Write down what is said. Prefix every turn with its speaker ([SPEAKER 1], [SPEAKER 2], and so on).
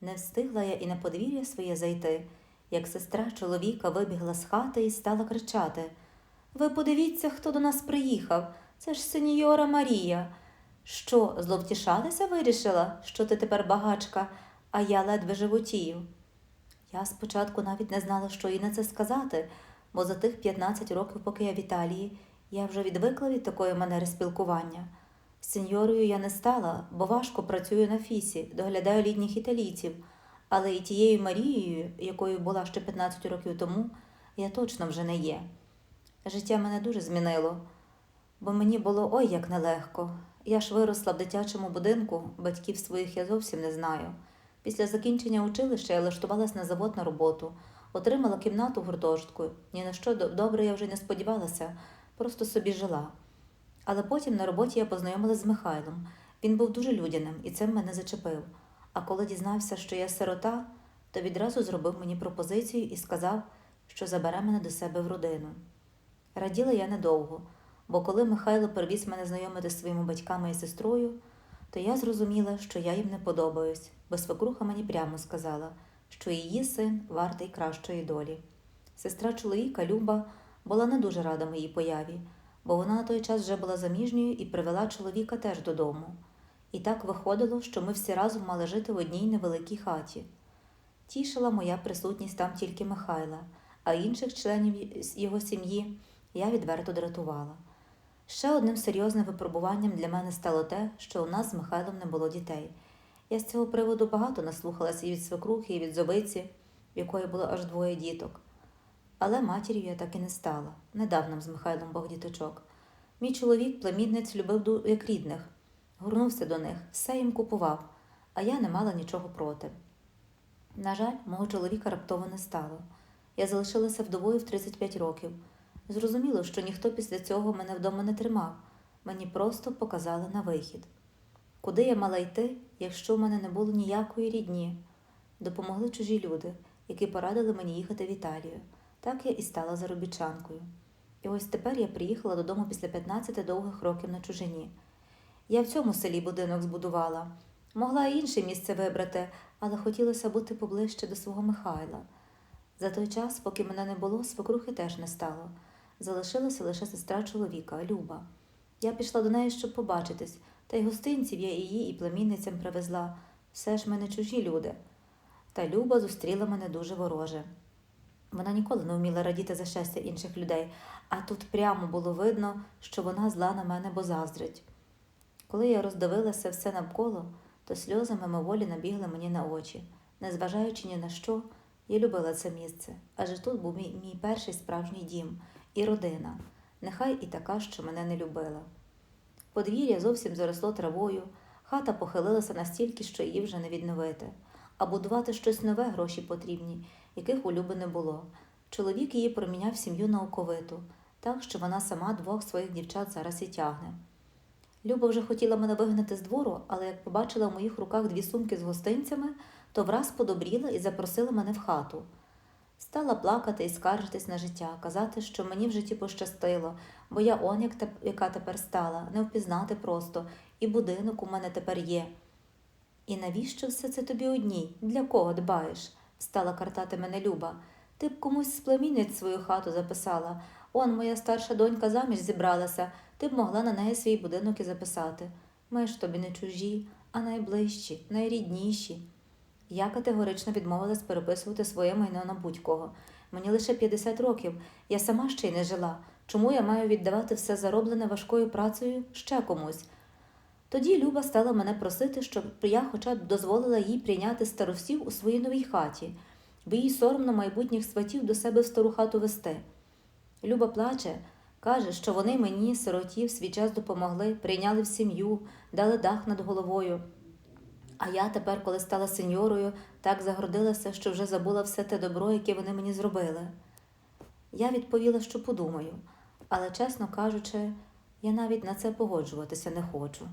[SPEAKER 1] Не встигла я і на подвір'я своє зайти, як сестра чоловіка вибігла з хати і стала кричати Ви подивіться, хто до нас приїхав. Це ж сеньора Марія. Що, зловтішатися вирішила, що ти тепер багачка, а я ледве животію. Я спочатку навіть не знала, що їй на це сказати, бо за тих 15 років, поки я в Італії, я вже відвикла від такої манери спілкування. Сеньорою я не стала, бо важко працюю на фісі, доглядаю літніх італійців, але і тією Марією, якою була ще 15 років тому, я точно вже не є. Життя мене дуже змінило, бо мені було ой як нелегко. Я ж виросла в дитячому будинку, батьків своїх я зовсім не знаю. Після закінчення училища я влаштувалась на завод на роботу, отримала кімнату в гуртожитку. Ні на що добре я вже не сподівалася, просто собі жила. Але потім на роботі я познайомилася з Михайлом. Він був дуже людяним і це мене зачепив. А коли дізнався, що я сирота, то відразу зробив мені пропозицію і сказав, що забере мене до себе в родину. Раділа я недовго, бо коли Михайло привіз мене знайомити зі своїми батьками і сестрою, то я зрозуміла, що я їм не подобаюсь, бо свекруха мені прямо сказала, що її син вартий кращої долі. Сестра чоловіка Люба була не дуже рада моїй появі, бо вона на той час вже була заміжньою і привела чоловіка теж додому. І так виходило, що ми всі разом мали жити в одній невеликій хаті. Тішила моя присутність там тільки Михайла, а інших членів його сім'ї я відверто дратувала. Ще одним серйозним випробуванням для мене стало те, що у нас з Михайлом не було дітей. Я з цього приводу багато наслухалася і від свекрухи, і від зовиці, в якої було аж двоє діток. Але матір'ю я так і не стала. Не з Михайлом Бог діточок. Мій чоловік племінниць любив як рідних, горнувся до них, все їм купував, а я не мала нічого проти. На жаль, мого чоловіка раптово не стало. Я залишилася вдовою в 35 років. Зрозуміло, що ніхто після цього мене вдома не тримав, мені просто показали на вихід. Куди я мала йти, якщо в мене не було ніякої рідні? Допомогли чужі люди, які порадили мені їхати в Італію. Так я і стала заробітчанкою. І ось тепер я приїхала додому після 15 довгих років на чужині. Я в цьому селі будинок збудувала. Могла і інше місце вибрати, але хотілося бути поближче до свого Михайла. За той час, поки мене не було, свекрухи теж не стало. Залишилася лише сестра чоловіка, Люба. Я пішла до неї, щоб побачитись, та й гостинців я їй і племінницям привезла. Все ж ми не чужі люди. Та Люба зустріла мене дуже вороже. Вона ніколи не вміла радіти за щастя інших людей, а тут прямо було видно, що вона зла на мене, бо заздрить. Коли я роздивилася все навколо, то сльози мимоволі набігли мені на очі. Незважаючи ні на що, я любила це місце, адже тут був мій, мій перший справжній дім і родина, нехай і така, що мене не любила. Подвір'я зовсім заросло травою, хата похилилася настільки, що її вже не відновити, а будувати щось нове гроші потрібні, яких у Люби не було. Чоловік її проміняв сім'ю на оковиту, так що вона сама двох своїх дівчат зараз і тягне. Люба вже хотіла мене вигнати з двору, але як побачила в моїх руках дві сумки з гостинцями, то враз подобріла і запросила мене в хату. Стала плакати і скаржитись на життя, казати, що мені в житті пощастило, бо я он як теп- яка тепер стала, не впізнати просто, і будинок у мене тепер є. І навіщо все це тобі одній? Для кого дбаєш? стала картати мене Люба. Ти б комусь з племінниць свою хату записала. Он моя старша донька заміж зібралася, ти б могла на неї свій будинок і записати. Ми ж тобі не чужі, а найближчі, найрідніші. Я категорично відмовилась переписувати своє майно на будь-кого. Мені лише 50 років, я сама ще й не жила. Чому я маю віддавати все зароблене важкою працею ще комусь? Тоді Люба стала мене просити, щоб я хоча б дозволила їй прийняти старостів у своїй новій хаті, бо їй соромно майбутніх сватів до себе в стару хату вести. Люба плаче, каже, що вони мені, сироті, в свій час допомогли, прийняли в сім'ю, дали дах над головою. А я тепер, коли стала сеньорою, так загордилася, що вже забула все те добро, яке вони мені зробили. Я відповіла, що подумаю, але, чесно кажучи, я навіть на це погоджуватися не хочу.